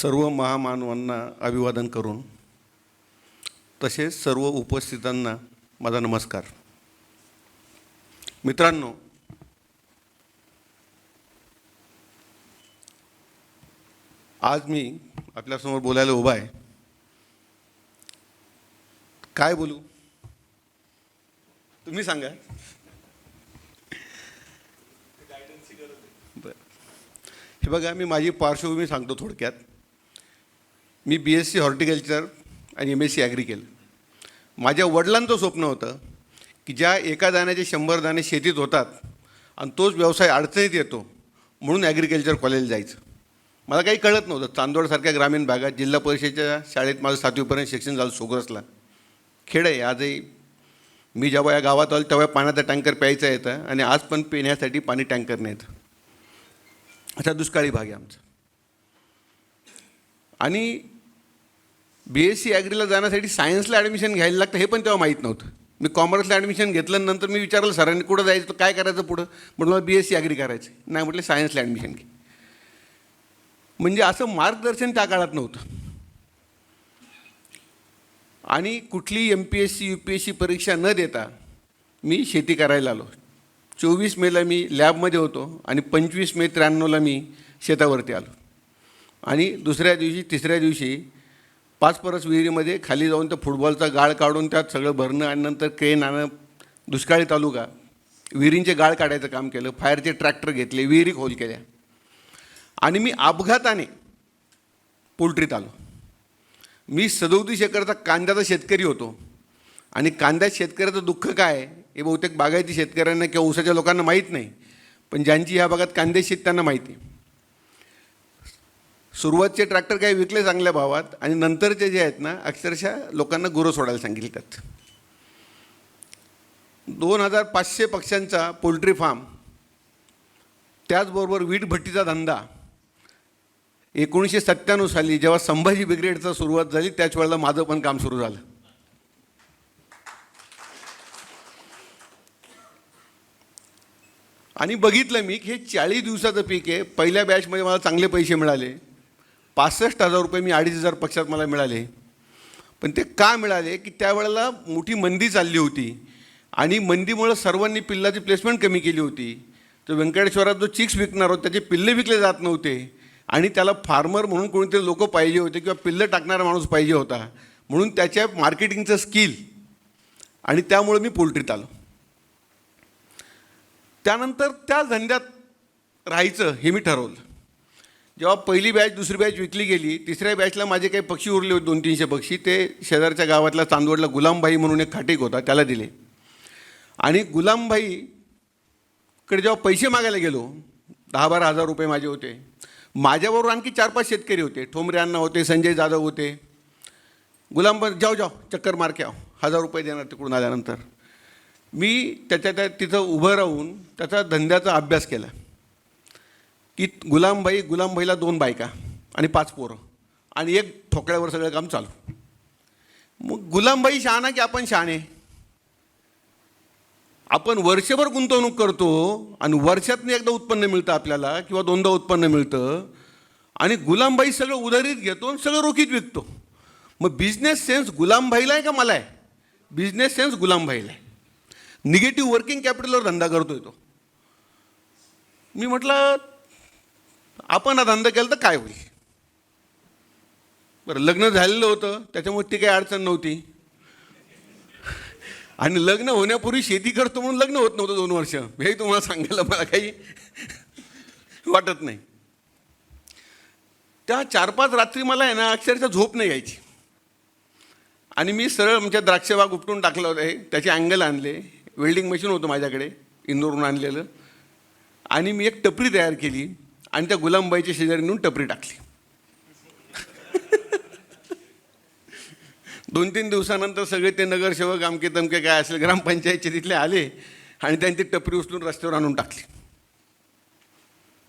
सर्व महामानवांना अभिवादन करून तसेच सर्व उपस्थितांना माझा नमस्कार. मित्रांनो आज मी आपल्यासमोर बोलायला उभा आहे. काय बोलू? तुम्ही सांगा. बरं. हे बघा मी माझी पार्श्वभूमी सांगतो थोडक्यात. मी बी एस सी हॉर्टिकल्चर आणि एम एस सी ॲग्री केलं माझ्या वडिलांचं स्वप्न होतं की ज्या एका दाण्याचे शंभर दाणे शेतीत होतात आणि तोच व्यवसाय अडचणीत येतो म्हणून ॲग्रिकल्चर कॉलेज जायचं. मला काही कळत नव्हतं. चांदोडसारख्या ग्रामीण भागात जिल्हा परिषदेच्या शाळेत माझं सातवीपर्यंत शिक्षण झालं सोग्रसला खेड आहे आजही. मी जेव्हा या गावात आलो तेव्हा पाण्याचा टँकर प्यायचा येतं आणि आज पण पिण्यासाठी पाणी टँकरने येतं असा दुष्काळी भाग आहे आमचा. आणि बी एस सी ॲग्रीला जाण्यासाठी सायन्सला ॲडमिशन घ्यायला लागतं हे पण तेव्हा माहीत नव्हतं. मी कॉमर्सला ॲडमिशन घेतलं नंतर मी विचारलं सरांनी कुठं जायचं तर काय करायचं पुढं? म्हटलं मला बी एस सी ॲग्री करायचं नाही म्हटलं सायन्सला ॲडमिशन घे. म्हणजे असं मार्गदर्शन त्या काळात नव्हतं. आणि कुठली M P S C U P S C परीक्षा न देता मी शेती करायला आलो. चोवीस मेला मी लॅबमध्ये होतो आणि पंचवीस मे त्र्याण्णवला मी शेतावरती आलो. आणि दुसऱ्या दिवशी तिसऱ्या दिवशी पाच परस विहिरीमध्ये खाली जाऊन त्या फुटबॉलचा गाळ काढून त्यात सगळं भरणं आणि नंतर क्रेन आणणं दुष्काळी तालुका विहिरींचे गाळ काढायचं काम केलं फायरचे ट्रॅक्टर घेतले विहिरी खोल केल्या. आणि मी अपघाताने पोल्ट्रीत आलो. मी सदोतीस एकरचा कांद्याचा शेतकरी होतो. आणि कांद्यात शेतकऱ्याचं दुःख काय? हे बहुतेक बागायती शेतकऱ्यांना किंवा ऊसाच्या लोकांना माहीत नाही. पण ज्यांची ह्या भागात कांदे शेत त्यांना माहिती. आहे सुरुवातचे ट्रॅक्टर काही विकले चांगल्या भावात आणि नंतरचे जे आहेत ना अक्षरशः लोकांना गुरं सोडायला सांगितले त्यात दोन हजार पाचशे पक्ष्यांचा पोल्ट्री फार्म त्याचबरोबर वीट भट्टीचा धंदा एकोणीसशे सत्त्याण्णव साली जेव्हा संभाजी ब्रिगेडचा सुरुवात झाली त्याच वेळेला माझं पण काम सुरू झालं. आणि बघितलं मी की हे चाळीस दिवसाचं पीक आहे. पहिल्या बॅचमध्ये मला चांगले पैसे मिळाले. पासष्ट हजार रुपये मी अडीच हजार पक्षात मला मिळाले. पण ते का मिळाले? की त्यावेळेला मोठी मंदी चालली होती. आणि मंदीमुळं सर्वांनी पिल्लाची प्लेसमेंट कमी केली होती. तर व्यंकटेश्वरात जो चिक्स विकणार होता त्याचे पिल्ले विकले जात नव्हते. आणि त्याला फार्मर म्हणून कोणीतरी लोक पाहिजे होते किंवा पिल्लं टाकणारा माणूस पाहिजे होता. म्हणून त्याच्या मार्केटिंगचं स्किल आणि त्यामुळे मी पोल्ट्रीत आलो. त्यानंतर त्या धंद्यात राहायचं हे मी ठरवलं. जेव्हा पहिली बॅच दुसरी बॅच विकली गेली तिसऱ्या बॅचला माझे काही पक्षी उरले होते दोन तीनशे पक्षी. ते शेजारच्या गावातल्या चांदवडला गुलामबाई म्हणून एक खाटीक होता त्याला दिले. आणि गुलामबाईकडे जेव्हा पैसे मागायला गेलो दहा बारा हजार रुपये माझे होते. माझ्याबरोबर आणखी चार पाच शेतकरी होते. ठोंबरे अण्णा होते संजय जाधव होते. गुलामबाई जाऊ जाऊ चक्कर मार के हजार रुपये देणार तिकडून आल्यानंतर. मी त्याच्या त्या तिथं उभं राहून त्याचा धंद्याचा अभ्यास केला. की गुलामबाई गुलामबाईला दोन बायका आणि पाच पोरं आणि एक ठोकळ्यावर सगळं काम चालू. मग गुलामबाई शहाणा की आपण शहाणे? आपण वर्षभर गुंतवणूक करतो आणि वर्षातनं एकदा उत्पन्न मिळतं आपल्याला किंवा दोनदा उत्पन्न मिळतं आणि गुलामबाई सगळं उधारीत घेतो आणि सगळं रोखीत विकतो. मग बिझनेस सेन्स गुलामबाईला आहे का मला आहे? बिझनेस सेन्स गुलामबाईला आहे. निगेटिव्ह वर्किंग कॅपिटलवर धंदा करतोय तो. मी म्हटलं आपण हा धंदा केला तर काय होईल? बरं लग्न झालेलं होतं त्याच्यामुळे ती काही अडचण नव्हती. आणि लग्न होण्यापूर्वी शेती करतो म्हणून लग्न होत नव्हतं दोन वर्ष. हे तुम्हाला सांगायला मला काही वाटत नाही. त्या चार पाच रात्री मला आहे ना अक्षरशः झोप नाही यायची. आणि मी सरळ आमच्या द्राक्षबाग उपटून टाकलं होतं त्याचे अँगल आणले. वेल्डिंग मशीन होतं माझ्याकडे इंदोरहून आणलेलं. आणि मी एक टपरी तयार केली. आणि त्या गुलामबाईच्या शेजारी नेऊन टपरी टाकली. दोन तीन दिवसानंतर सगळे ते नगरसेवक आमके तमके काय असेल ग्रामपंचायतचे तिथले आले आणि त्यांनी ती टपरी उचलून रस्त्यावर आणून टाकली.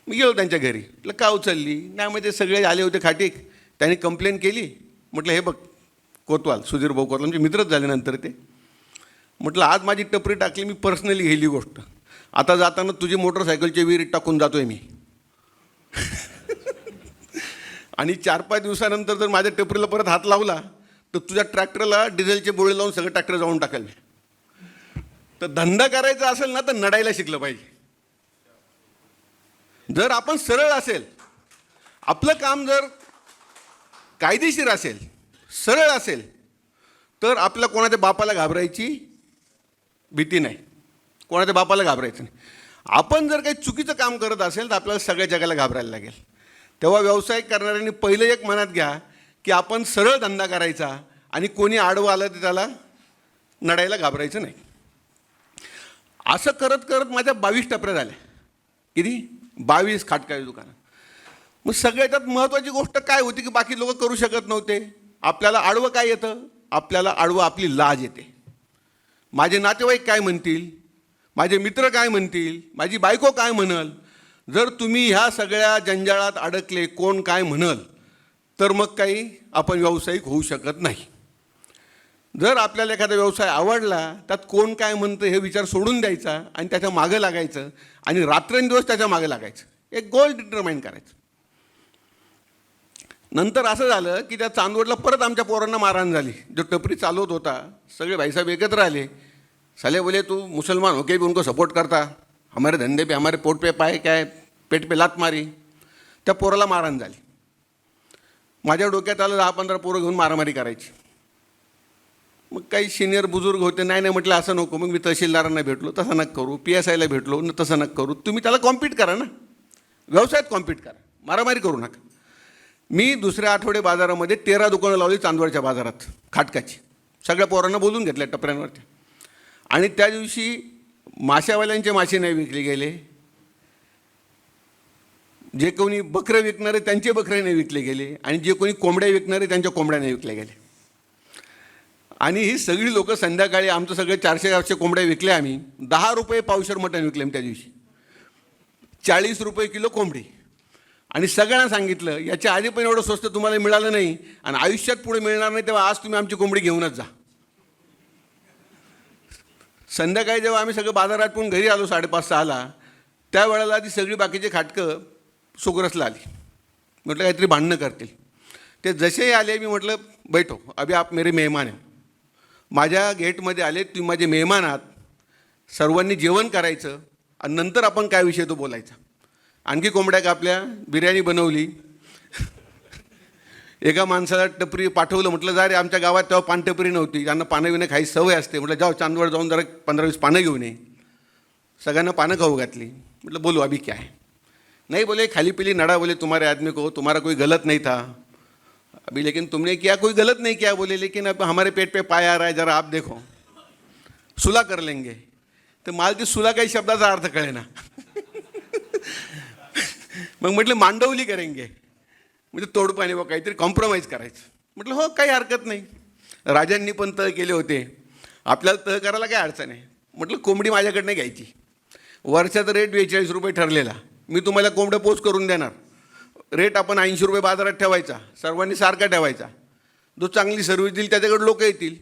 मी गेलो त्यांच्या घरी. म्हटलं का उचलली? नाही मग ते सगळे आले होते खाटीक. त्यांनी कंप्लेन केली. म्हटलं हे बघ कोतवाल सुधीर भाऊ कोतवाल म्हणजे मित्रच झाले नंतर ते. म्हटलं आज माझी टपरी टाकली मी पर्सनली घेतली गोष्ट. आता जाताना तुझी मोटरसायकलची विहिरीत टाकून जातोय मी. आणि चार पाच दिवसानंतर जर माझ्या टपरीला परत हात लावला तर तुझ्या ट्रॅक्टरला डिझेलचे बोळे लावून सगळं ट्रॅक्टर जाऊन टाकेल. तर धंदा करायचा असेल ना तर नडायला शिकलं पाहिजे. जर आपण सरळ असेल आपलं काम जर कायदेशीर असेल सरळ असेल तर आपल्या कोणाच्या बापाला घाबरायची भीती नाही. कोणाच्या बापाला घाबरायचं नाही. आपण जर काही चुकीचं काम करत असेल तर आपल्याला सगळ्या जगाला घाबरायला लागेल. तेव्हा व्यवसाय करणाऱ्यांनी पहिलं एक मनात घ्या की आपण सरळ धंदा करायचा आणि कोणी आडवं आलं तर त्याला नडायला घाबरायचं नाही. असं करत करत माझ्या बावीस टपऱ्या झाल्या. किती? बावीस खाटकाळी दुकानं. मग सगळ्यात महत्त्वाची गोष्ट काय होती की बाकी लोक करू शकत नव्हते. आपल्याला आडवं काय येतं? आपल्याला आडवं आपली लाज येते. माझे नातेवाईक काय म्हणतील? माझे मित्र काय म्हणतील? माझी बायको काय म्हणल? जर तुम्ही ह्या सगळ्या जंजाळात अडकले कोण काय म्हणल? तर मग काही आपण व्यावसायिक होऊ शकत नाही. जर आपल्याला एखादा व्यवसाय आवडला त्यात कोण काय म्हणतं हे विचार सोडून द्यायचा आणि त्याच्या मागं लागायचं आणि रात्रंदिवस त्याच्या मागं लागायचं. एक गोल डिटरमाइन करायचं. नंतर असं झालं की त्या चांदवडला परत आमच्या पोरांना मारहाण झाली. जो टपरी चालवत होता सगळे भाईसाहेब एकत्र आले. साले बोले तू मुसलमान होके भी उनको सपोर्ट करता। हमारे धंदे पे हमारे पोट पे पाय काय पेट पे लात मारी। त्या पोराला मारहाण झाली. माझ्या डोक्यात आलं दहा पंधरा पोरं घेऊन मारामारी करायची. मग काही सिनियर बुजुर्ग होते नाही नाही म्हटलं असं नको. मग मी तहसीलदारांना भेटलो तसं नका करू. पी एस आयला भेटलो न तसं नका करू. तुम्ही त्याला कॉम्पीट करा ना. व्यवसायात कॉम्पीट करा. मारामारी करू नका. मी दुसऱ्या आठवडे बाजारामध्ये तेरा दुकानं लावली चांदवडच्या बाजारात खाटकाची. सगळ्या पोरांना बोलून घेतल्या टपऱ्यांवरती. आणि त्या दिवशी माशावाल्यांचे मासे नाही विकले गेले. जे कोणी बकरं विकणारे त्यांचे बकरे नाही विकले गेले आणि जे कोणी कोंबड्या विकणारे त्यांच्या कोंबड्या नाही विकल्या गेल्या. आणि ही सगळी लोकं संध्याकाळी आमचं सगळे चारशे चारशे कोंबड्या विकल्या आम्ही. दहा रुपये पावशर मटण विकले आम्ही त्या दिवशी. चाळीस रुपये किलो कोंबडी. आणि सगळ्यांना सांगितलं याच्या आधी पण एवढं स्वस्त तुम्हाला मिळालं नाही आणि आयुष्यात पुढे मिळणार नाही तेव्हा आज तुम्ही आमची कोंबडी घेऊनच जा. संध्याकाळी जेव्हा आम्ही सगळं बाजारात पण घरी आलो साडेपाच सहाला त्यावेळेला ती सगळी बाकीची खाटकं सुग्रसला आली. म्हटलं काहीतरी भांडणं करतील. ते जसेही आले मी म्हटलं बैठो अभि आप मेरे मेहमान आहे माझ्या गेटमध्ये आले तुम्ही माझे मेहमान आहात. सर्वांनी जेवण करायचं आणि नंतर आपण काय विषय तो बोलायचा. आणखी कोंबड्या कापल्या बिर्याणी बनवली एका माणसाला टपरी पाठवलं म्हटलं जा रे आमच्या गावात तेव्हा पानटपरी नव्हती. त्यांना पानं विणं खाई सवय असते. म्हटलं जाऊ चांदवड जाऊन जरा पंधरा वीस पानं घेऊन ये. सगळ्यांना पानं खाऊ घातली. म्हटलं बोलू अभी क्या? है नहीं बोले खाली पीली नड़ा बोले तुम्हारे आदमी को तुम्हारा कोई गलत नहीं था. अभी लेकिन तुमने किया कोई गलत नहीं किया बोले लेकिन अब हमारे पेट पे पाय आ रहा है जरा आप देखो। सुला कर लेंगे. तर मला ती सुला काही शब्दाचा अर्थ कळेना मग म्हटलं मांडवली करेंगे. म्हणजे तोडपाणी व काहीतरी कॉम्प्रोमाइज करायचं. म्हटलं हो काही हरकत नाही. राजांनी पण तह केले होते. आपल्याला तह करायला काय अडचण आहे म्हटलं कोंबडी माझ्याकडनं घ्यायची. वर्षाचा रेट बेचाळीस रुपये ठरलेला. मी तुम्हाला कोंबड्या पोच करून देणार. रेट आपण ऐंशी रुपये बाजारात ठेवायचा. सर्वांनी सारखा ठेवायचा. जो चांगली सर्व्हिस देईल त्याच्याकडे लोक येतील.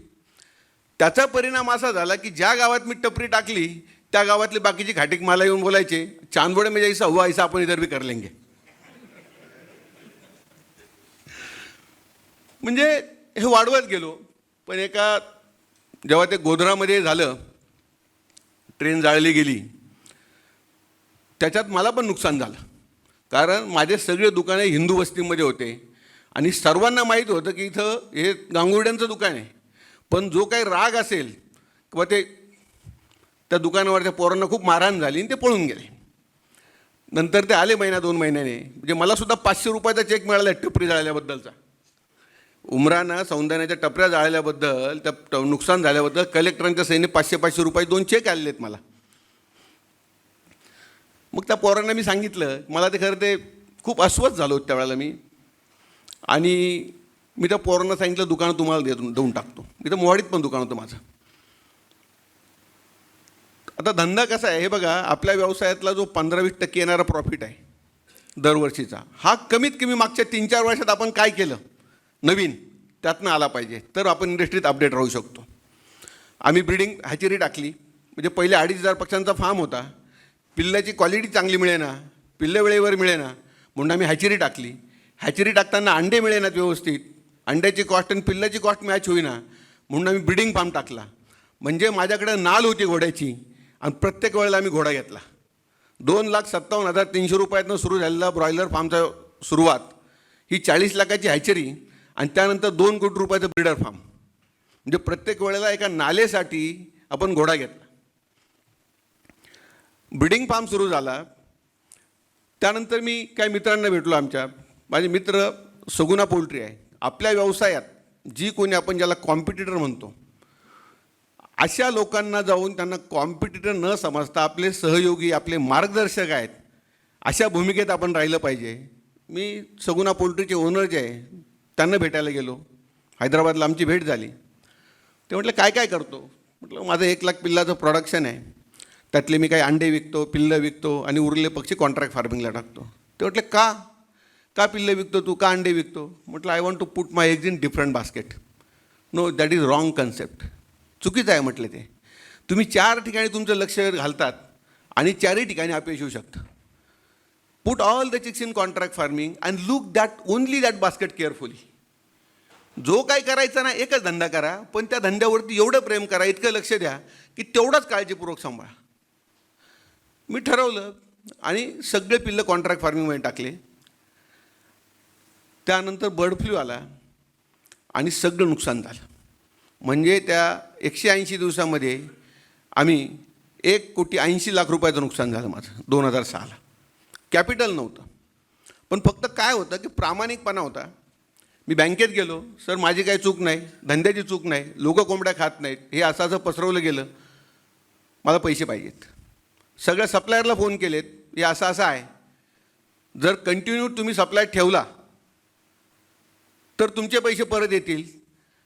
त्याचा परिणाम असा झाला की ज्या गावात मी टपरी टाकली त्या गावातले बाकीची घाटीक मला येऊन बोलायचे चांदवड म्हणजे ऐसा हुआ ऐसा आपण इधर भी कर लेंगे. म्हणजे हे वाढवत गेलो. पण एका जेव्हा ते गोधरामध्ये झालं ट्रेन जाळली गेली त्याच्यात मला पण नुकसान झालं. कारण माझे सगळे दुकाने हिंदू वस्तीमध्ये होते. आणि सर्वांना माहीत होतं की इथं हे गांगुर्ड्यांचं दुकान आहे. पण जो काही राग असेल किंवा ते त्या दुकानावरच्या पोरांना खूप मारहाण झाली आणि ते पळून गेले. नंतर ते आले महिना दोन महिन्याने. म्हणजे मला सुद्धा पाचशे रुपयाचा चेक मिळाला टिपरी जाळल्याबद्दलचा. उमरानं सौंदर्याच्या टपऱ्या जाळल्याबद्दल त्या ट- नुकसान झाल्याबद्दल कलेक्टरांच्या सैन्य पाचशे पाचशे रुपये दोन चेक आलेले आहेत मला. मग त्या पोरांना मी सांगितलं मला ते खरं ते खूप अस्वस्थ झालो त्या त्यावेळेला मी. आणि मी त्या पोरांना सांगितलं दुकान तुम्हाला देऊन देऊन टाकतो. इथं मोहाडीत पण दुकान होतं माझं. आता धंदा कसा आहे हे बघा आपल्या व्यवसायातला जो पंधरा वीस टक्के येणारा प्रॉफिट आहे दरवर्षीचा हा कमीत कमी मागच्या तीन चार वर्षात आपण काय केलं? नवीन त्यातनं आला पाहिजे. तर आपण इंडस्ट्रीत अपडेट राहू शकतो. आम्ही ब्रिडिंग हॅचेरी टाकली. म्हणजे पहिले अडीच हजार पक्ष्यांचा फार्म होता. पिल्ल्याची क्वालिटी चांगली मिळेना. पिल्लं वेळेवर मिळेना. म्हणून आम्ही हॅचेरी टाकली. हॅचरी टाकताना अंडे मिळेनात व्यवस्थित. अंड्याची कॉस्ट आणि पिल्लाची कॉस्ट मॅच होईना. म्हणून आम्ही ब्रिडिंग फार्म टाकला. म्हणजे माझ्याकडे नाल होती घोड्याची. आणि प्रत्येक वेळेला आम्ही घोडा घेतला. दोन लाख सत्तावन्न हजार तीनशे रुपयातनं सुरू झालेला ब्रॉयलर फार्मचा सुरुवात. ही चाळीस लाखाची हॅचरी आणि त्यानंतर दोन कोटी रुपयाचं ब्रिडर फार्म म्हणजे प्रत्येक वेळेला एका नालेसाठी आपण घोडा घेतला. ब्रिडिंग फार्म सुरू झाला. त्यानंतर मी काही मित्रांना भेटलो आमच्या. माझे मित्र सगुना पोल्ट्री आहे. आपल्या व्यवसायात जी कोणी आपण ज्याला कॉम्पिटिटर म्हणतो अशा लोकांना जाऊन त्यांना कॉम्पिटिटर न समजता आपले सहयोगी आपले मार्गदर्शक आहेत अशा भूमिकेत आपण राहिलं पाहिजे. मी सगुना पोल्ट्रीचे ओनर जे आहे त्यांना भेटायला गेलो. हैदराबादला आमची भेट झाली. ते म्हटलं काय काय करतो? म्हटलं माझं एक लाख पिल्लाचं प्रोडक्शन आहे. त्यातले मी काही अंडे विकतो पिल्लं विकतो आणि उरलेले पक्षी कॉन्ट्रॅक्ट फार्मिंगला टाकतो. ते म्हटलं का? का पिल्लं विकतो तू? का अंडे विकतो? म्हटलं I want to put my eggs in different basket no that is wrong concept चुकीचं आहे म्हटलं ते. तुम्ही चार ठिकाणी तुमचं लक्ष घालतात आणि चारही ठिकाणी अपयश येऊ शकतं. Put all the chicks in contract farming and look that only that basket carefully जो काही करायचा ना एकच धंदा करा पण त्या धंद्यावरती एवढं प्रेम करा इतकं लक्ष द्या की तेवढाच काळजीपूर्वक सांभाळा. मी ठरवलं आणि सगळे पिल्लं कॉन्ट्रॅक्ट फार्मिंगमध्ये टाकले. त्यानंतर बर्ड फ्लू आला आणि सगळं नुकसान झालं. म्हणजे त्या एकशे ऐंशी दिवसामध्ये आम्ही एक कोटी ऐंशी लाख रुपयाचं नुकसान झालं माझं दोन हजार सहाला. कॅपिटल नव्हतं. पण फक्त काय होतं की प्रामाणिकपणा होता. मी बँकेत गेलो. सर माझी काही चूक नाही धंद्याची चूक नाही लोकं कोंबड्या खात नाहीत हे असं असं पसरवलं गेलं. मला पैसे पाहिजेत. सगळ्या सप्लायरला फोन केलेत हे असं असं आहे. जर कंटिन्यू तुम्ही सप्लाय ठेवला तर तुमचे पैसे परत येतील.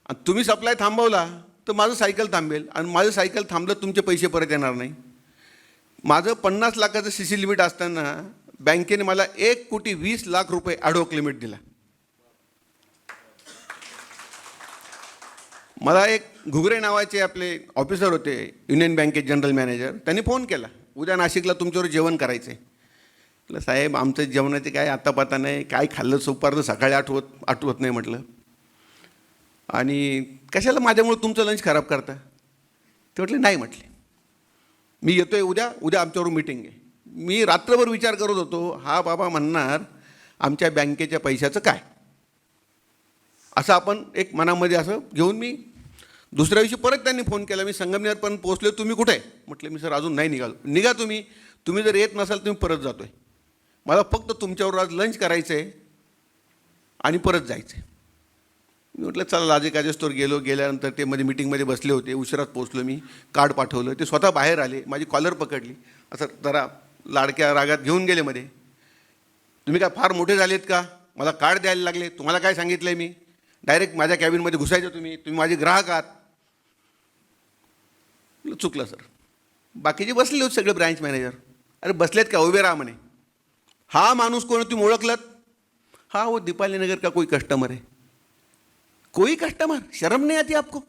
आणि तुम्ही सप्लाय थांबवला तर माझं सायकल थांबेल. आणि माझं सायकल थांबलं तुमचे पैसे परत येणार नाही. माझं पन्नास लाखाचं सी सी लिमिट असताना बँकेने मला एक कोटी वीस लाख रुपये ॲडोक लिमिट दिला. मला एक घुगरे नावाचे आपले ऑफिसर होते युनियन बँकेत जनरल मॅनेजर त्यांनी फोन केला. उद्या नाशिकला तुमच्यावर जेवण करायचं आहे म्हटलं साहेब आमचं जेवणाचे काय आतापाता नाही. काय खाल्लं सुपारलं सकाळी आठवत आठवत नाही म्हटलं. आणि कशाला माझ्यामुळे तुमचं लंच खराब करता? ते म्हटले नाही म्हटले. मी येतो आहे उद्या उद्या आमच्यावर मीटिंग आहे. मी रात्रभर विचार करत होतो हा बाबा म्हणणार आमच्या बँकेच्या पैशाचं काय? असं आपण एक मनामध्ये असं घेऊन मी दुसऱ्या दिवशी परत त्यांनी फोन केला मी संगमनेरपर्यंत पोहोचले तुम्ही कुठे? आहे म्हटलं मी सर अजून नाही निघालो. निघा तुम्ही. तुम्ही जर येत नसाल तुम्ही परत जातोय. मला फक्त तुमच्यावर आज लंच करायचं आहे आणि परत जायचं आहे मी म्हटलं चला लाजे काजेस्टोर गेलो. गेल्यानंतर ते मध्ये मिटिंगमध्ये बसले होते. उशिरात पोचलो मी. कार्ड पाठवलं. ते स्वतः बाहेर आले. माझी कॉलर पकडली. असं जरा लाडक्या रागात घेऊन गेले मध्ये. तुम्ही काय फार मोठे झालेत का? मला कार्ड द्यायला लागले. तुम्हाला काय सांगितलं आहे मी? डायरेक्ट माझ्या कॅबिनमध्ये घुसायचं तुम्ही. तुम्ही माझे ग्राहक आहात. चुकलं सर. बाकीचे बसले होते सगळे ब्रँच मॅनेजर. अरे बसलेत का? उभे राहा म्हणे. हा माणूस कोण तुम्ही ओळखलात? हा वो दीपाली नगर का कोई कस्टमर है कोई कस्टमर शरम नाही आती आपको?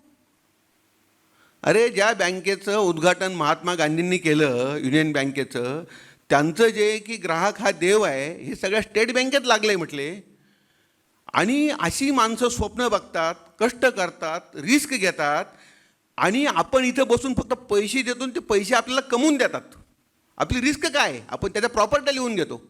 अरे ज्या बँकेचं उद्घाटन महात्मा गांधींनी केलं युनियन बँकेचं त्यांचं जे की ग्राहक हा देव आहे हे सगळ्या स्टेट बँकेत लागलं म्हटले. आणि अशी माणसं स्वप्न बघतात कष्ट करतात रिस्क घेतात आणि आपण इथं बसून फक्त पैसे देतो ते पैसे आपल्याला कमवून देतात. आपली रिस्क काय आहे? आपण त्याच्या प्रॉपर्टी लिहून घेतो.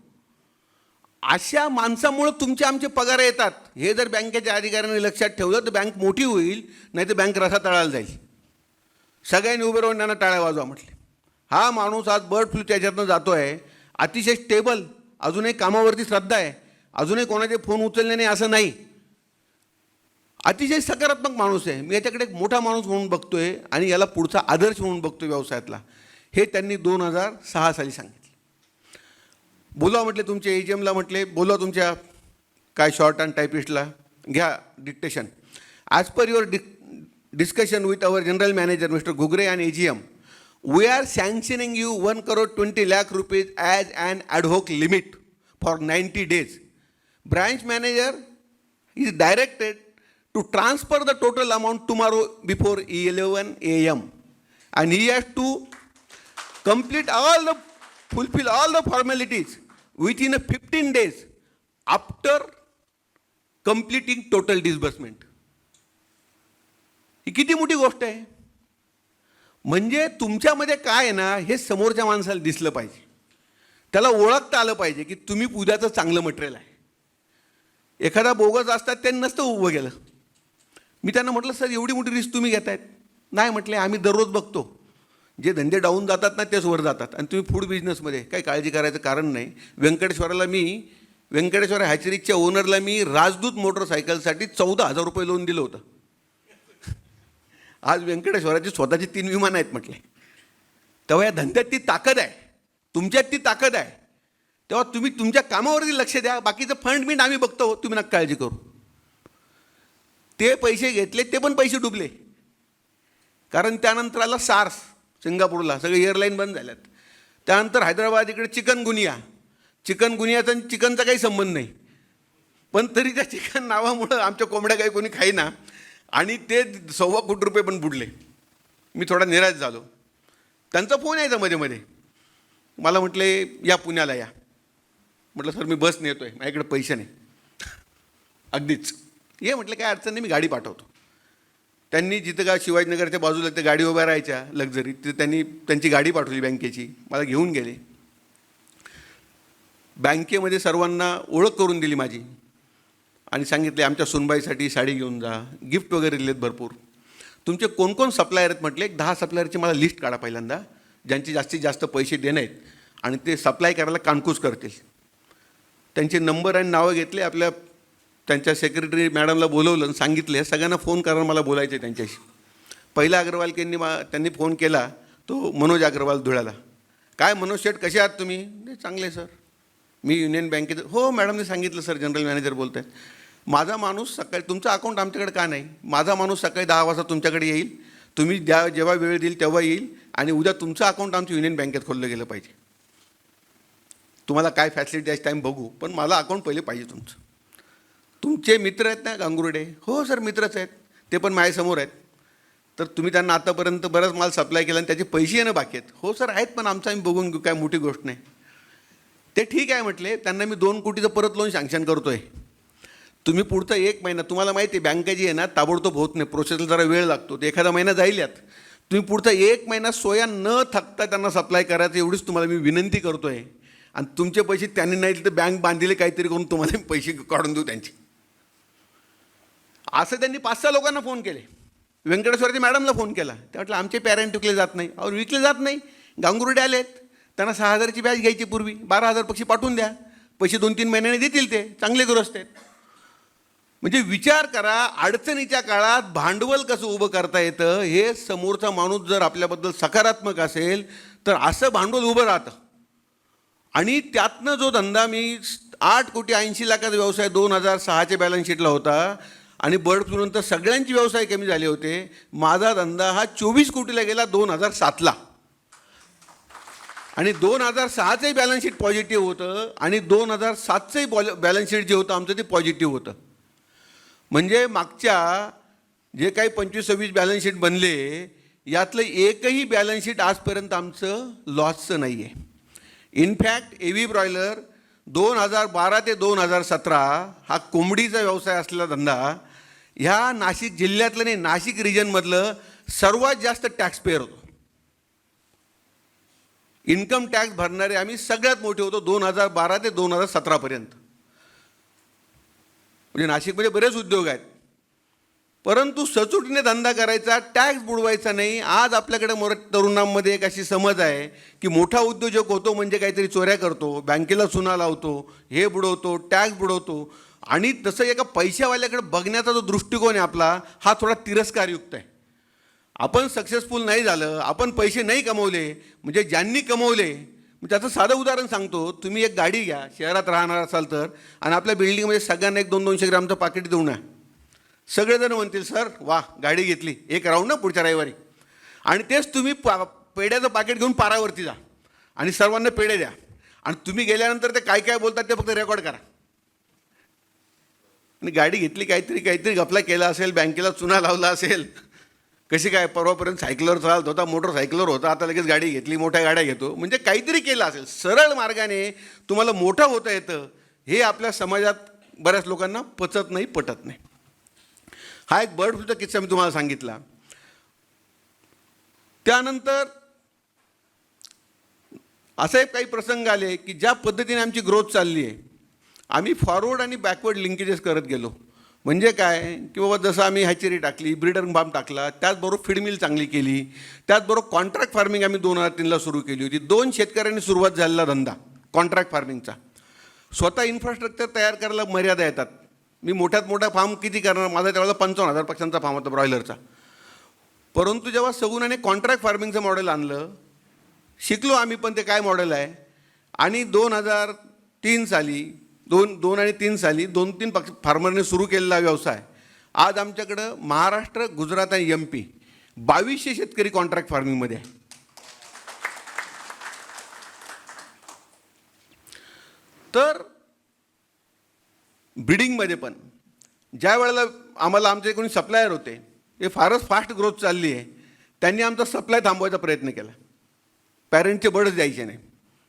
अशा माणसामुळं तुमचे आमचे पगार येतात. हे जर बँकेच्या अधिकाऱ्यांनी लक्षात ठेवलं तर बँक मोठी होईल नाही तर बँक रसा तळाला जाईल. सगळ्यांनी उभे राहून त्यांना टाळ्या वाजवा म्हटले. हा माणूस आज बर्ड फ्लूच्या त्याच्यातनं जातो आहे अतिशय स्टेबल. अजूनही कामावरती श्रद्धा आहे. अजूनही कोणाचे फोन उचलले नाही असं नाही. अतिशय सकारात्मक माणूस आहे. मी याच्याकडे एक मोठा माणूस म्हणून बघतो आहे आणि याला पुढचा आदर्श म्हणून बघतो व्यवसायातला. हे त्यांनी दोन हजार सहा साली सांगितले. बोलवा म्हटले तुमच्या ए जी एमला म्हटले बोलवा तुमच्या काय शॉर्ट अँड टायपिस्टला घ्या dictation as per your D discussion with our general manager mister Ghugre and A G M we are sanctioning you one crore twenty lakh rupees as and ad hoc limit for ninety days branch manager is directed to transfer the total amount tomorrow before 11 a.m. And he has to complete all the, fulfill all the formalities within 15 days after completing total disbursement ही किती मोठी गोष्ट आहे. म्हणजे तुमच्यामध्ये काय आहे ना हे समोरच्या माणसाला दिसलं पाहिजे. त्याला ओळखता आलं पाहिजे की तुम्ही उद्याचं चांगलं मटेरियल आहे. एखादा बोगस असतात त्यांनी नसतं उभं गेलं मी त्यांना म्हटलं सर एवढी मोठी रिस्क तुम्ही घेतायत. नाही म्हटले आम्ही दररोज बघतो. जे धंदे डाऊन जातात ना तेच वर जातात. आणि तुम्ही फूड बिझनेसमध्ये काही काळजी करायचं कारण नाही. व्यंकटेश्वराला मी व्यंकटेश्वर हॅचरीजच्या ओनरला मी राजदूत मोटरसायकलसाठी चौदा हजार रुपये लोन दिलं होतं. आज व्यंकटेश्वराची स्वतःची तीन विमानं आहेत म्हटले. तेव्हा या धंद्यात ती ताकद आहे. तुमच्यात ती ताकद आहे. तेव्हा तुम्ही तुमच्या कामावरती लक्ष द्या. बाकीचं फंड मी आम्ही बघतो. तुम्ही नका काळजी करू. ते पैसे घेतले ते पण पैसे डुबले. कारण त्यानंतर आला सार्स सिंगापूरला. सगळे एअरलाईन बंद झाल्यात. त्यानंतर हैदराबाद इकडे चिकन गुनिया. चिकन गुनियाचा आणि चिकनचा काही संबंध नाही. पण तरी त्या चिकन नावामुळं आमच्या कोंबड्या काही कोणी खाईना. आणि ते सव्वा कोटी रुपये पण बुडले. मी थोडा निराश झालो. त्यांचा फोन यायचा मध्ये मध्ये. मला म्हटले या पुण्याला या. म्हटलं सर मी बसने आहे माझ्याकडे पैसे नाही. अगदीच. ये म्हटलं काय अडचण नाही मी गाडी पाठवतो. त्यांनी जिथं का शिवाजीनगरच्या बाजूला त्या गाडी उभ्या राहायच्या लक्झरी तिथे त्यांनी त्यांची गाडी पाठवली बँकेची मला घेऊन गेले. बँकेमध्ये सर्वांना ओळख करून दिली माझी. आणि सांगितले आमच्या सुनबाईसाठी साडी घेऊन जा गिफ्ट वगैरे दिलेत भरपूर. तुमचे कोण कोण सप्लायर आहेत? म्हटले एक दहा सप्लायरची मला लिस्ट काढा पहिल्यांदा ज्यांचे जास्तीत जास्त पैसे देणे आहेत. आणि ते सप्लाय करायला कानकूस करतील. त्यांचे नंबर आणि नावं घेतले आपल्या त्यांच्या सेक्रेटरी मॅडमला बोलवलं आणि सांगितले सगळ्यांना फोन करा मला बोलायचं आहे त्यांच्याशी. पहिला अग्रवाल यांनी मा त्यांनी फोन केला तो मनोज अग्रवाल धुळ्याला. काय मनोज शेठ कसे आहात तुम्ही? चांगले सर मी युनियन बँकेत हो मॅडमने सांगितलं सर जनरल मॅनेजर बोलत आहेत माझा माणूस सकाळी तुमचं अकाउंट आमच्याकडे का नाही? माझा माणूस सकाळी दहा वाजता तुमच्याकडे येईल. तुम्ही द्या जेव्हा वेळ देईल तेव्हा येईल आणि उद्या तुमचं अकाउंट आमच्या युनियन बँकेत खोललं गेलं पाहिजे. तुम्हाला काय फॅसिलिटी आहे टाईम बघू. पण मला अकाउंट पहिले पाहिजे तुमचं. तुमचे मित्र आहेत ना गांगुर्डे? हो सर मित्रच आहेत. ते पण माझ्यासमोर आहेत. तर तुम्ही त्यांना आतापर्यंत बराच माल सप्लाय केला आणि त्याचे पैसे येणं बाकी आहेत. हो सर आहेत पण आमचं आम्ही बघून घेऊ काय मोठी गोष्ट नाही. ते ठीक आहे म्हटले त्यांना मी दोन कोटीचं परत लोन सँक्शन आहे तुम्ही पुढचा एक महिना तुम्हाला माहिती आहे बँका जी आहे ना ताबडतोब होत नाही. प्रोसेसला जरा वेळ लागतो. ते एखादा महिना जाईल यात. तुम्ही पुढचा एक महिना सोया न थकता त्यांना सप्लाय करायचं एवढीच तुम्हाला मी विनंती करतो आहे आणि तुमचे पैसे त्यांनी नाही तर बँक बांधलेले काहीतरी करून तुम्हाला मी पैसे काढून देऊ त्यांचे. असं त्यांनी पाच सहा लोकांना फोन केले. व्यंकटेश्वरच्या मॅडमला फोन केला. त्या म्हटलं आमचे पॅरेंट विकले जात नाही. अहो विकले जात नाही. गांगुर्डे आलेत. त्यांना सहा हजारची बॅच घ्यायची पूर्वी. बारा हजार पक्षी पाठवून द्या. पैसे दोन तीन महिन्याने देतील ते. चांगले दुरस्त आहेत. म्हणजे विचार करा अडचणीच्या काळात भांडवल कसं उभं करता येतं हे समोरचा माणूस जर आपल्याबद्दल सकारात्मक असेल तर असं भांडवल उभं राहतं. आणि त्यातनं जो धंदा मी आठ कोटी ऐंशी लाखाचा व्यवसाय दोन हजार सहाच्या बॅलन्स शीटला होता आणि बर्ड फ्लूनंतर सगळ्यांचे व्यवसाय कमी झाले होते. माझा धंदा हा चोवीस कोटीला गेला दोन हजार सातला. आणि दोन हजार सहाचंही बॅलन्स शीट पॉझिटिव्ह होतं आणि दोन हजार सातचंही बॉल बॅलन्स शीट जे होतं आमचं ते पॉझिटिव्ह होतं. म्हणजे मागच्या जे काही पंचवीस सव्वीस बॅलन्स शीट बनले यातलं एकही बॅलन्स शीट आजपर्यंत आमचं लॉसचं नाही आहे इनफॅक्ट एव्ही ब्रॉयलर दोन हजार बारा ते दोन हजार सतरा हा कोंबडीचा व्यवसाय असलेला धंदा ह्या नाशिक जिल्ह्यातलं नाही नाशिक रिजनमधलं सर्वात जास्त टॅक्स पेअर होतो. इन्कम टॅक्स भरणारे आम्ही सगळ्यात मोठे होतो दोन हजार बारा ते दोन हजार सतरापर्यंत म्हणजे नाशिकमध्ये बरेच उद्योग आहेत. परंतु सचोटीने धंदा करायचा टॅक्स बुडवायचा नाही. आज आपल्याकडे मोर तरुणांमध्ये एक अशी समज आहे की मोठा उद्योजक होतो म्हणजे काहीतरी चोऱ्या करतो बँकेला चुना लावतो हे बुडवतो टॅक्स बुडवतो. आणि तसं एका पैशावाल्याकडे बघण्याचा जो दृष्टिकोन आहे आपला हा थोडा तिरस्कारयुक्त आहे. आपण सक्सेसफुल नाही झालं आपण पैसे नाही कमवले म्हणजे ज्यांनी कमवले म्हणजे मग त्याचं साधं उदाहरण सांगतो तुम्ही एक गाडी घ्या शहरात राहणार असाल तर आणि आपल्या बिल्डिंगमध्ये सगळ्यांना एक दोन दोनशे ग्रामचं पाकिट देऊ नये सगळेजण म्हणतील सर वा गाडी घेतली एक राऊंड ना पुढच्या रविवारी. आणि तेच तुम्ही पा पेढ्याचं पाकिट घेऊन पारावरती जा. आणि सर्वांना पेढे द्या. आणि तुम्ही गेल्यानंतर ते काय काय बोलतात ते फक्त रेकॉर्ड करा. आणि गाडी घेतली काहीतरी काहीतरी गपला केला असेल बँकेला चुना लावला असेल. कशी काय परवापर्यंत सायकलवर चालत होता मोटरसायकलवर होता आता लगेच गाडी घेतली मोठ्या गाड्या घेतो. म्हणजे काहीतरी केलं असेल. सरळ मार्गाने तुम्हाला मोठं होता येतं. हे आपल्या समाजात बऱ्याच लोकांना पचत नाही पटत नाही. हा एक बर्ड फ्लूचा किस्सा मी तुम्हाला सांगितला. त्यानंतर असे काही प्रसंग आले की ज्या पद्धतीने आमची ग्रोथ चालली आहे आम्ही फॉरवर्ड आणि बॅकवर्ड लिंकेजेस करत गेलो. म्हणजे काय? की बाबा जसं आम्ही हॅचेरी टाकली ब्रिडर फार्म टाकला त्याचबरोबर फिडमिल चांगली केली त्याचबरोबर कॉन्ट्रॅक्ट फार्मिंग आम्ही दोन हजार तीनला सुरू केली होती. दोन शेतकऱ्यांनी सुरुवात झालेला धंदा कॉन्ट्रॅक्ट फार्मिंगचा स्वतः इन्फ्रास्ट्रक्चर तयार करायला मर्यादा येतात. मी मोठ्यात मोठा फार्म किती करणार? माझा त्यावेळेला पंचावन्न हजार पक्षांचा फार्म होता ब्रॉयलरचा परंतु जेव्हा सगुणाने कॉन्ट्रॅक्ट फार्मिंगचं मॉडेल आणलं शिकलो आम्ही पण ते काय मॉडेल आहे? आणि दोन हजार तीन साली दोन दोन आणि तीन साली दोन तीन पक्ष फार्मरने सुरू केलेला व्यवसाय. आज आमच्याकडं महाराष्ट्र गुजरात आणि एम पी बावीसशे शेतकरी कॉन्ट्रॅक्ट फार्मिंगमध्ये आहे. तर ब्रिडिंगमध्ये पण ज्या वेळेला आम्हाला आमचे कोणी सप्लायर होते हे फारच फास्ट ग्रोथ चालली आहे. त्यांनी आमचा सप्लाय थांबवायचा प्रयत्न केला. पॅरेंटचे बर्डच द्यायचे नाही.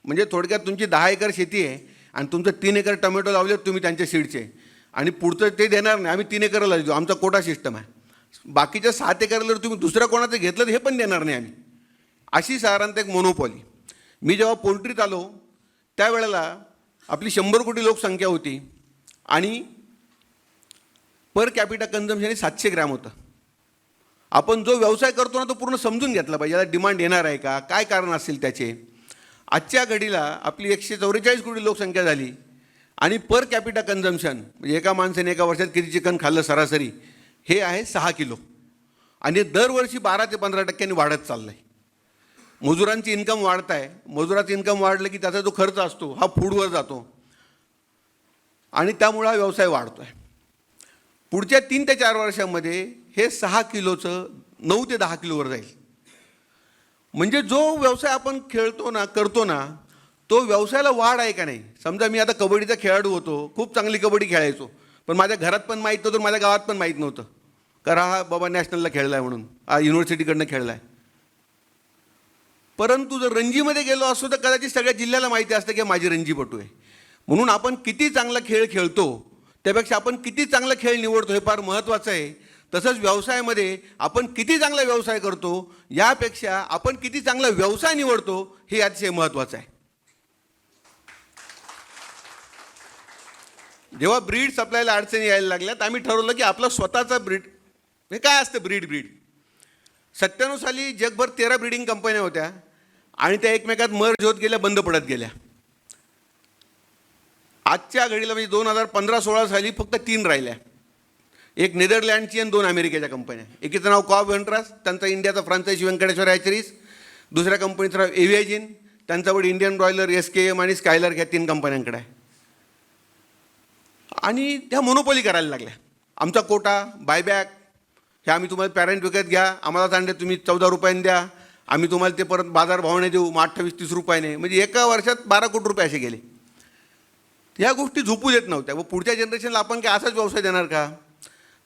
म्हणजे थोडक्यात तुमची दहा एकर शेती आहे आणि तुमचं तीन एकर टोमॅटो लावले तुम्ही त्यांच्या सीडचे आणि पुढचं ते देणार नाही. आम्ही तीन एकरला देतो. आमचा कोटा सिस्टम आहे. बाकीच्या सात एकरला जर तुम्ही दुसऱ्या कोणाचं घेतलं हे पण देणार नाही आम्ही. अशी साधारणतः एक मोनोपॉली मी जेव्हा पोल्ट्रीत आलो त्यावेळेला आपली शंभर कोटी लोकसंख्या होती. आणि पर कॅपिटा कन्झम्शन हे सातशे ग्रॅम होतं. आपण जो व्यवसाय करतो ना तो पूर्ण समजून घेतला पाहिजे. याला डिमांड येणार आहे का? काय कारण असेल त्याचे? आजच्या घडीला आपली एकशे चौवेचाळीस कोटी लोकसंख्या झाली आणि पर कॅपिटा कन्झम्शन म्हणजे एका माणसाने एका वर्षात किती चिकन खाल्लं सरासरी हे आहे सहा किलो. आणि दरवर्षी बारा ते पंधरा टक्क्यांनी वाढत चाललं आहे मजुरांची इन्कम वाढत आहे मजुराचं इन्कम वाढलं की त्याचा जो खर्च असतो हा फूडवर जातो. आणि त्यामुळं हा व्यवसाय वाढतो आहे पुढच्या तीन ते चार वर्षामध्ये हे सहा किलोचं नऊ ते दहा किलोवर जाईल. म्हणजे जो व्यवसाय आपण खेळतो ना करतो ना तो व्यवसायाला वाढ आहे का नाही? समजा मी आता कबड्डीचा खेळाडू होतो खूप चांगली कबड्डी खेळायचो पण माझ्या घरात पण माहीत नव्हतं माझ्या गावात पण माहीत नव्हतं. कारण हा बाबा नॅशनलला खेळला आहे म्हणून हा युनिव्हर्सिटीकडनं खेळला आहे परंतु जर रणजीमध्ये गेलो असतो तर कदाचित सगळ्या जिल्ह्याला माहिती असतं की माझी रणजीपटू आहे. म्हणून आपण किती चांगला खेळ खेळतो त्यापेक्षा आपण किती चांगला खेळ निवडतो हे फार महत्त्वाचं आहे. तसंच व्यवसायामध्ये आपण किती चांगला व्यवसाय करतो यापेक्षा आपण किती चांगला व्यवसाय निवडतो हे अतिशय महत्त्वाचं आहे. जेव्हा ब्रीड सप्लायला अडचणी यायला लागल्यात आम्ही ठरवलं की आपलं स्वतःचा ब्रीड हे काय असतं ब्रीड ब्रीड? सत्त्याण्णव साली जगभर तेरा ब्रीडिंग कंपन्या होत्या आणि त्या एकमेकात मर्ज होत गेल्या बंद पडत गेल्या. आजच्या घडीला म्हणजे दोन हजार पंधरा सोळा साली फक्त तीन राहिल्या. एक नेदरलँडची आणि दोन अमेरिकेच्या कंपन्या. एकीचं नाव कॉब वेंट्रास त्यांचा इंडियाचा फ्रान्चायझी व्यंकटेश्वर हॅचरीज दुसऱ्या कंपनीचं नाव एव्हिएजिन त्यांच्यावर Indian broiler S K M आणि स्कायलर ह्या तीन कंपन्यांकडे आहे. आणि त्या मोनोपॉली करायला लागल्या. आमचा कोटा बायबॅक हे आम्ही तुम्हाला पॅरेंट विकत घ्या आम्हाला सांगते तुम्ही चौदा रुपयाने द्या आम्ही तुम्हाला ते परत बाजार भावाने देऊ मग अठ्ठावीस तीस रुपयाने. म्हणजे एका वर्षात बारा कोटी रुपये असे गेले. ह्या गोष्टी झोपू देत नव्हत्या. व पुढच्या जनरेशनला आपण काय असाच व्यवसाय देणार का?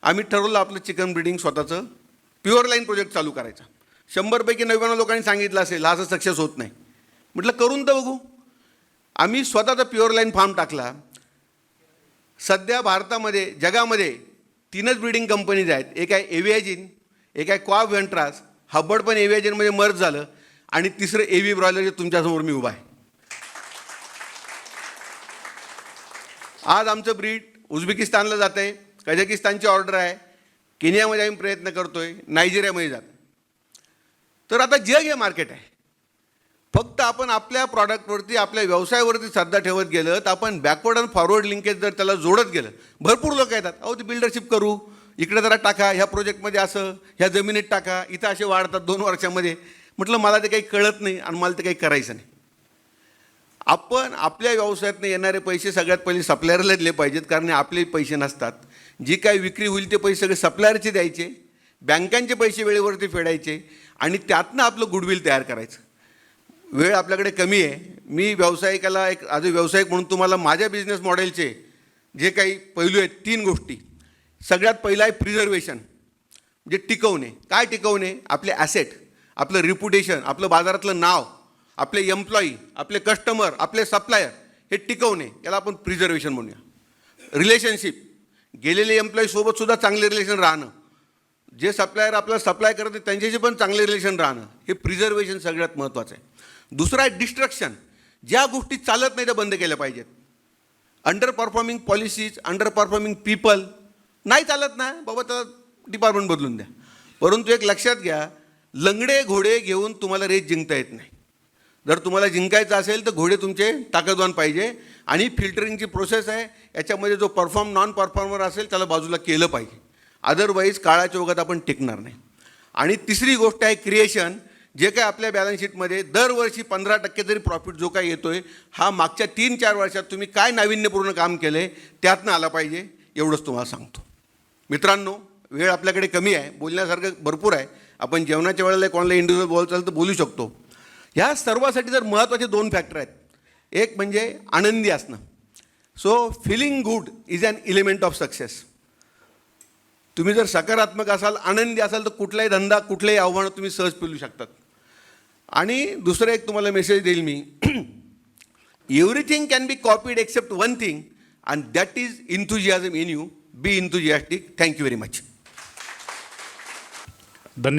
आम्ही ठरवलं आपलं चिकन ब्रिडिंग स्वतःचं. प्युअर लाईन प्रोजेक्ट चालू करायचा. शंभरपैकी नव्याण्णव लोकांनी सांगितलं असेल हा असं सक्सेस होत नाही. म्हटलं करून तर बघू. आम्ही स्वतःचा प्युअर लाईन फार्म टाकला. सध्या भारतामध्ये जगामध्ये तीनच ब्रिडिंग कंपनीज आहेत. एक आहे एव्हियाजिन एक आहे क्वाब वेंट्रास हब्बड पण एव्हियाजिनमध्ये मर्ज झालं आणि तिसरं एव्ही ब्रॉयलर जे तुमच्यासमोर मी उभा आहे. आज आमचं ब्रीड उझबेकिस्तानला जात आहे कझाकिस्तानची ऑर्डर आहे. केनियामध्ये आम्ही प्रयत्न करतोय. नायजेरियामध्ये जात तर आता जग हे मार्केट आहे. फक्त आपण आपल्या प्रॉडक्टवरती आपल्या व्यवसायावरती श्रद्धा ठेवत गेलं तर आपण बॅकवर्ड आणि फॉरवर्ड लिंकेज जर त्याला जोडत गेलं भरपूर लोक येतात. अहो ते बिल्डरशिप करू. इकडे जरा टाका ह्या प्रोजेक्टमध्ये असं ह्या जमिनीत टाका. इथं असे वाढतात दोन वर्षामध्ये. म्हटलं मला ते काही कळत नाही आणि मला ते काही करायचं नाही. आपण आपल्या व्यवसायातनं येणारे पैसे सगळ्यात पहिले सप्लायरला दिले पाहिजेत कारण आपले पैसे नसतात. जी काही विक्री होईल ते पैसे सगळे सप्लायरचे द्यायचे बँकांचे पैसे वेळेवरती फेडायचे आणि त्यातनं आपलं गुडविल तयार करायचं. वेळ आपल्याकडे कमी आहे. मी व्यावसायिकाला एक आज व्यावसायिक म्हणून तुम्हाला माझ्या बिझनेस मॉडेलचे जे काही पैलू आहेत तीन गोष्टी. सगळ्यात पहिला आहे प्रिझर्वेशन म्हणजे टिकवणे. काय टिकवणे? आपले ॲसेट आपलं रिप्युटेशन आपलं बाजारातलं नाव आपले एम्प्लॉई आपले कस्टमर आपले सप्लायर हे टिकवणे. याला आपण प्रिझर्वेशन म्हणूया. रिलेशनशिप गेलेले एम्प्लॉईसोबत सुद्धा चांगले रिलेशन राहणं. जे सप्लायर आपल्याला सप्लाय करत आहेत त्यांच्याशी पण चांगले रिलेशन राहणं. हे प्रिझर्वेशन सगळ्यात महत्त्वाचं आहे. दुसरं आहे डिस्ट्रक्शन ज्या गोष्टी चालत नाही त्या बंद केल्या पाहिजेत. Under performing policies under performing people नाही चालत ना बाबा त्याला डिपार्टमेंट बदलून द्या. परंतु एक लक्षात घ्या लंगडे घोडे घेऊन तुम्हाला रेस जिंकता येत नाही. जर तुम्हाला जिंकायचं असेल तर घोडे तुमचे ताकदवान पाहिजे. आणि फिल्टरिंगची प्रोसेस आहे याच्यामध्ये जो परफॉर्म नॉन परफॉर्मर असेल त्याला बाजूला केलं पाहिजे. अदरवाईज काळाच्या ओघात आपण टिकणार नाही. आणि तिसरी गोष्ट आहे क्रिएशन जे काय आपल्या बॅलन्स शीटमध्ये दरवर्षी पंधरा टक्के जरी प्रॉफिट जो काय येतो आहे हा मागच्या तीन चार वर्षात तुम्ही काय नाविन्यपूर्ण काम केलं आहे त्यातनं आला पाहिजे एवढंच तुम्हाला सांगतो. मित्रांनो वेळ आपल्याकडे कमी आहे बोलण्यासारखं भरपूर आहे. आपण जेवणाच्या वेळेला कोणाला इंडिव्हिज्युअल बोलायचं तर बोलू शकतो. ह्या सर्वासाठी जर महत्त्वाचे दोन फॅक्टर आहेत एक म्हणजे आनंदी असणं. So feeling good is an element of success तुम्ही जर सकारात्मक असाल आनंदी असाल तर कुठलाही धंदा कुठलेही आव्हानं तुम्ही सहज पेलू शकतात. आणि दुसरं एक तुम्हाला मेसेज देईल मी. Everything can be copied except one thing and that is enthusiasm in you be enthusiastic thank you very much